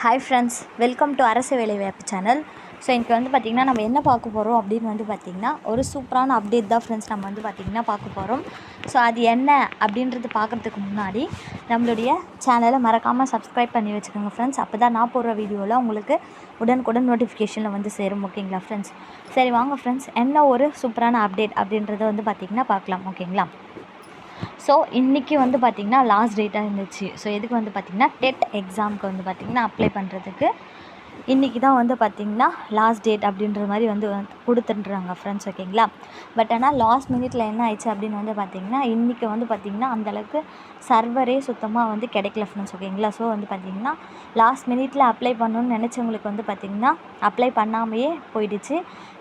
Hi friends welcome to அரசு வேலைவாய்ப்பு channel so இன்றைக்கி வந்து பார்த்திங்கன்னா நம்ம என்ன பார்க்க போகிறோம் அப்படின்னு வந்து பார்த்திங்கன்னா ஒரு சூப்பரான அப்டேட் தான் ஃப்ரெண்ட்ஸ் நம்ம வந்து பார்த்திங்கன்னா பார்க்க போகிறோம் ஸோ அது என்ன அப்படின்றது பார்க்குறதுக்கு முன்னாடி நம்மளுடைய சேனலை மறக்காமல் சப்ஸ்கிரைப் பண்ணி வச்சுக்கோங்க ஃப்ரெண்ட்ஸ் அப்போ தான் நான் போடுற வீடியோவில் உங்களுக்கு உடனுக்குடன் நோட்டிஃபிகேஷனில் வந்து சேரும் ஓகேங்களா ஃப்ரெண்ட்ஸ் சரி வாங்க ஃப்ரெண்ட்ஸ் என்ன ஒரு சூப்பரான அப்டேட் அப்படின்றத வந்து பார்த்திங்கன்னா பார்க்கலாம் ஓகேங்களா ஸோ இன்றைக்கி வந்து பார்த்திங்கன்னா லாஸ்ட் டேட்டாக இருந்துச்சு. ஸோ எதுக்கு வந்து பார்த்திங்கன்னா டெட் எக்ஸாமுக்கு வந்து பார்த்திங்கன்னா அப்ளை பண்ணுறதுக்கு இன்றைக்கி தான் வந்து பார்த்திங்கன்னா லாஸ்ட் டேட் அப்படின்ற மாதிரி வந்து கொடுத்துட்டுறாங்க ஃப்ரெண்ட்ஸ் ஓகேங்களா பட் ஆனால் லாஸ்ட் மினிட்ல என்ன ஆயிடுச்சு அப்படின்னு வந்து பார்த்திங்கன்னா இன்றைக்கி வந்து பார்த்திங்கன்னா அந்தளவுக்கு சர்வரே சுத்தமாக வந்து கிடைக்கல ஃப்ரெண்ட்ஸ் ஓகேங்களா ஸோ வந்து பார்த்திங்கன்னா லாஸ்ட் மினிட்ல அப்ளை பண்ணணும்னு நினச்சவங்களுக்கு வந்து பார்த்திங்கன்னா அப்ளை பண்ணாமையே போயிடுச்சு.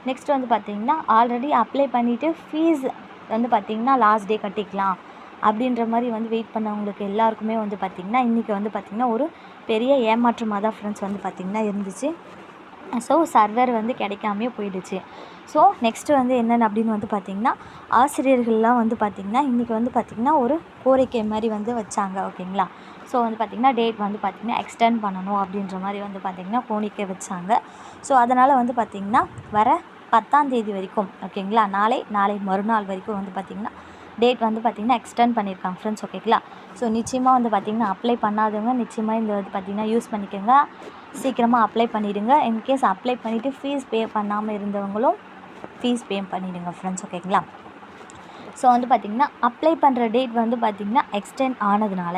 நெக்ஸ்ட் வந்து பார்த்திங்கன்னா ஆல்ரெடி அப்ளை பண்ணிவிட்டு ஃபீஸ் வந்து பார்த்திங்கன்னா லாஸ்ட் டே கட்டிக்கலாம். அப்படின்ற மாதிரி வந்து வெயிட் பண்ணவங்களுக்கு எல்லாருக்குமே வந்து பார்த்திங்கன்னா இன்றைக்கி வந்து பார்த்திங்கன்னா ஒரு பெரிய ஏமாற்றமாக தான் ஃப்ரெண்ட்ஸ் வந்து பார்த்திங்கன்னா இருந்துச்சு ஸோ சர்வர் வந்து கிடைக்காமே போயிடுச்சு ஸோ நெக்ஸ்ட்டு வந்து என்னென்ன அப்படின்னு வந்து பார்த்திங்கன்னா ஆசிரியர்கள்லாம் வந்து பார்த்திங்கன்னா இன்றைக்கி வந்து பார்த்திங்கன்னா ஒரு கோரிக்கை மாதிரி வந்து வச்சாங்க ஓகேங்களா ஸோ வந்து பார்த்திங்கன்னா டேட் வந்து பார்த்திங்கன்னா எக்ஸ்டெண்ட் பண்ணணும் அப்படின்ற மாதிரி வந்து பார்த்திங்கன்னா கோரிக்கை வச்சாங்க ஸோ அதனால் வந்து பார்த்திங்கன்னா வர பத்தாம் தேதி வரைக்கும் ஓகேங்களா நாளை நாளை மறுநாள் வரைக்கும் வந்து பார்த்திங்கன்னா டேட் வந்து பார்த்திங்கன்னா எக்ஸ்டெண்ட் பண்ணியிருக்காங்க ஃப்ரெண்ட்ஸ் ஓகேங்களா ஸோ நிச்சயமாக வந்து பார்த்திங்கன்னா அப்ளை பண்ணாதவங்க நிச்சயமாக இந்த வந்து பார்த்திங்கன்னா யூஸ் பண்ணிக்கோங்க. சீக்கிரமாக அப்ளை பண்ணிவிடுங்க இன்கேஸ் அப்ளை பண்ணிவிட்டு ஃபீஸ் பே பண்ணாமல் இருந்தவங்களும் ஃபீஸ் பே பண்ணிவிடுங்க ஃப்ரெண்ட்ஸ் ஓகேங்களா ஸோ வந்து பார்த்திங்கன்னா அப்ளை பண்ணுற டேட் வந்து பார்த்திங்கன்னா எக்ஸ்டெண்ட் ஆனதுனால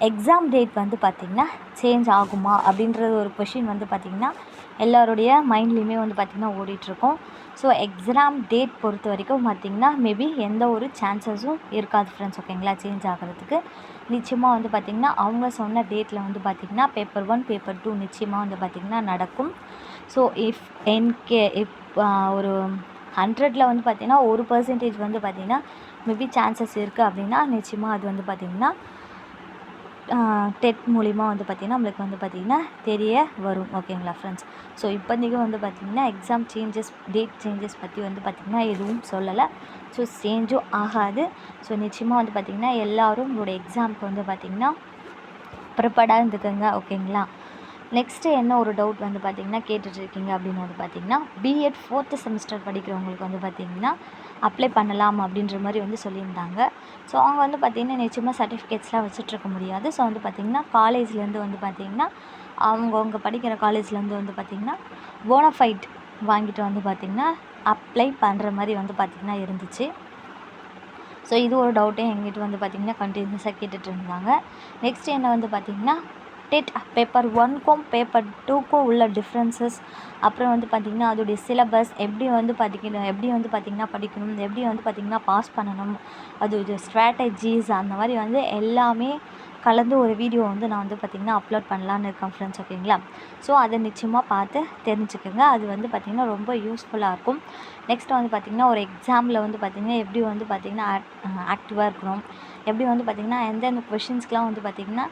எக்ஸாம் டேட் வந்து பார்த்திங்கன்னா சேஞ்ச் ஆகுமா அப்படின்றது ஒரு கொஷின் வந்து பார்த்திங்கன்னா எல்லாருடைய மைண்ட்லேயுமே வந்து பார்த்திங்கன்னா ஓடிட்டுருக்கோம். ஸோ எக்ஸாம் டேட் பொறுத்த வரைக்கும் பார்த்திங்கன்னா மேபி எந்த ஒரு சான்சஸும் இருக்காது ஃப்ரெண்ட்ஸ் ஓகேங்களா சேஞ்ச் ஆகிறதுக்கு. நிச்சயமாக வந்து பார்த்திங்கன்னா அவங்க சொன்ன டேட்டில் வந்து பார்த்திங்கன்னா பேப்பர் ஒன் பேப்பர் டூ நிச்சயமாக வந்து பார்த்திங்கன்னா நடக்கும். ஸோ இஃப் என்கே இப் ஒரு ஹண்ட்ரடில் வந்து பார்த்திங்கன்னா ஒரு பர்சன்டேஜ் வந்து பார்த்திங்கன்னா மேபி சான்சஸ் இருக்குது அப்படின்னா நிச்சயமாக அது வந்து பார்த்திங்கன்னா டெட் மூலிமா வந்து பார்த்திங்கன்னா நம்மளுக்கு வந்து பார்த்திங்கன்னா தெரிய வரும். ஓகேங்களா ஃப்ரெண்ட்ஸ் ஸோ இப்போதைக்கு வந்து பார்த்திங்கன்னா எக்ஸாம் சேஞ்சஸ் டேட் சேஞ்சஸ் பற்றி வந்து பார்த்திங்கன்னா எதுவும் சொல்லலை. ஸோ சேஞ்சும் ஆகாது. ஸோ நிச்சயமாக வந்து பார்த்திங்கன்னா எல்லோரும் உங்களோட எக்ஸாமுக்கு வந்து பார்த்திங்கன்னா ப்ரிப்பேர்டாக இருந்துக்கோங்க. ஓகேங்களா நெக்ஸ்ட்டு என்ன ஒரு டவுட் வந்து பார்த்திங்கன்னா கேட்டுட்ருக்கீங்க அப்படின்னு வந்து பார்த்திங்கன்னா பிஎட் ஃபோர்த்து செமஸ்டர் படிக்கிறவங்களுக்கு வந்து பார்த்திங்கன்னா அப்ளை பண்ணலாம் அப்படின்ற மாதிரி வந்து சொல்லியிருந்தாங்க. ஸோ அவங்க வந்து பார்த்திங்கன்னா நிச்சயமாக சர்டிஃபிகேட்ஸ்லாம் வச்சுட்ருக்க முடியாது. ஸோ வந்து பார்த்திங்கன்னா காலேஜ்லேருந்து வந்து பார்த்திங்கன்னா அவங்கவுங்க படிக்கிற காலேஜ்லேருந்து வந்து பார்த்திங்கன்னா போனஃபைட் வாங்கிட்டு வந்து பார்த்திங்கன்னா அப்ளை பண்ணுற மாதிரி வந்து பார்த்திங்கன்னா இருந்துச்சு. ஸோ இது ஒரு டவுட்டே எங்கிட்ட வந்து பார்த்திங்கன்னா கண்டினியூஸாக கேட்டுட்டு இருந்தாங்க. நெக்ஸ்ட் என்ன வந்து பார்த்திங்கன்னா டெட் பேப்பர் ஒன்க்கும் பேப்பர் டூக்கும் உள்ள டிஃப்ரென்சஸ் அப்புறம் வந்து பார்த்திங்கன்னா அதோடைய சிலபஸ் எப்படி வந்து பார்த்திங்கன்னா எப்படி வந்து பார்த்திங்கன்னா படிக்கணும் எப்படி வந்து பார்த்திங்கன்னா பாஸ் பண்ணணும் அதோடைய ஸ்ட்ராட்டஜிஸ் அந்த மாதிரி வந்து எல்லாமே கலந்து ஒரு வீடியோ வந்து நான் வந்து பார்த்திங்கன்னா அப்லோட் பண்ணலான்னு இருக்கேன் ஃப்ரெண்ட்ஸ் ஓகேங்களா? ஸோ அதை நிச்சயமாக பார்த்து தெரிஞ்சுக்கோங்க. அது வந்து பார்த்திங்கன்னா ரொம்ப யூஸ்ஃபுல்லாக இருக்கும். நெக்ஸ்ட் வந்து பார்த்திங்கன்னா ஒரு எக்ஸாமில் வந்து பார்த்திங்கன்னா எப்படி வந்து பார்த்திங்கன்னா ஆக்டிவாக இருக்கணும் எப்படி வந்து பார்த்திங்கன்னா எந்தெந்த கொஷின்ஸ்க்கெலாம் வந்து பார்த்திங்கன்னா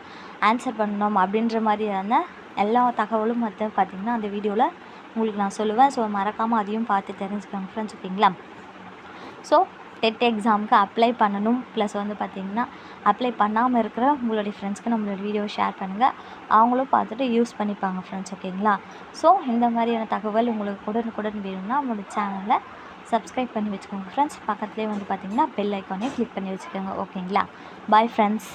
ஆன்சர் பண்ணணும்? அப்படின்ற மாதிரியான எல்லா தகவலும் வந்து பார்த்திங்கன்னா அந்த வீடியோவில் உங்களுக்கு நான் சொல்லுவேன். ஸோ மறக்காமல் அதையும் பார்த்து தெரிஞ்சுக்கோங்க ஃப்ரெண்ட்ஸ் ஓகேங்களா? ஸோ டெட் எக்ஸாமுக்கு அப்ளை பண்ணணும். ப்ளஸ் வந்து பார்த்திங்கன்னா அப்ளை பண்ணாமல் இருக்கிற உங்களுடைய ஃப்ரெண்ட்ஸ்க்கு நம்மளோட வீடியோ ஷேர் பண்ணுங்கள் அவங்களும் பார்த்துட்டு யூஸ் பண்ணிப்பாங்க ஃப்ரெண்ட்ஸ் ஓகேங்களா ஸோ இந்த மாதிரியான தகவல் உங்களுக்கு உடனுக்குடன் வேணும்னா நம்மளோட சேனலை சப்ஸ்கிரைப் பண்ணி வச்சுக்கோங்க ஃப்ரெண்ட்ஸ் பக்கத்துலேயே வந்து பார்த்திங்கன்னா பெல் ஐக்கானே கிளிக் பண்ணி வச்சுக்கோங்க ஓகேங்களா பாய் ஃப்ரெண்ட்ஸ்